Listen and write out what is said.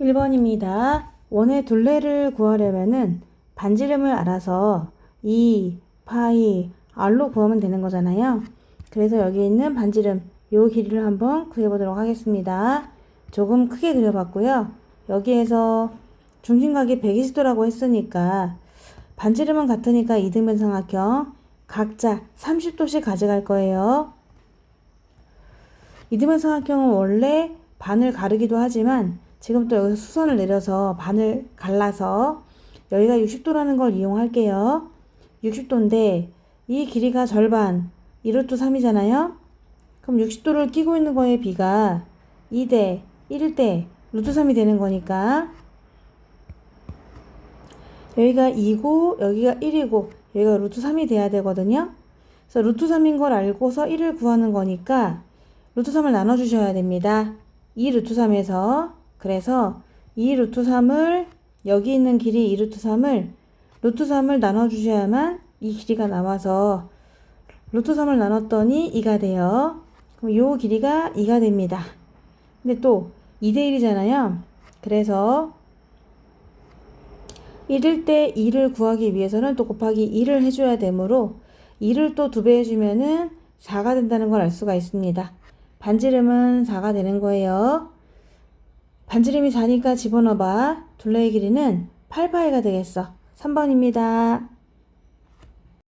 1번입니다. 원의 둘레를 구하려면은 반지름을 알아서 2, 파이, r로 구하면 되는 거잖아요. 그래서 여기 있는 반지름, 요 길이를 한번 구해보도록 하겠습니다. 조금 크게 그려봤고요. 여기에서 중심각이 120도라고 했으니까 반지름은 같으니까 이등변 삼각형 각자 30도씩 가져갈 거예요. 이등변 삼각형은 원래 반을 가르기도 하지만 지금 또 여기서 수선을 내려서 반을 갈라서 여기가 60도라는 걸 이용할게요. 60도인데 이 길이가 절반 2루트 3이잖아요. 그럼 60도를 끼고 있는 거에 비가 2대 1대 루트 3이 되는 거니까 여기가 2고 여기가 1이고 여기가 루트 3이 돼야 되거든요. 그래서 루트 3인 걸 알고서 1을 구하는 거니까 루트 3을 나눠주셔야 됩니다. 2 루트 3에서 그래서 2 루트 3을 여기 있는 길이 2 루트 3을 루트 3을 나눠 주셔야만 이 길이가 나와서 루트 3을 나눴더니 2가 돼요. 그럼 요 길이가 2가 됩니다. 근데 또 2대 1이잖아요. 그래서 1일 때 2를 구하기 위해서는 또 곱하기 2를 해줘야 되므로 2를 또 2배 해주면은 4가 된다는 걸 알 수가 있습니다. 반지름은 4가 되는 거예요. 반지름이 4니까 집어넣어봐. 둘레의 길이는 8파이가 되겠어. 3번입니다.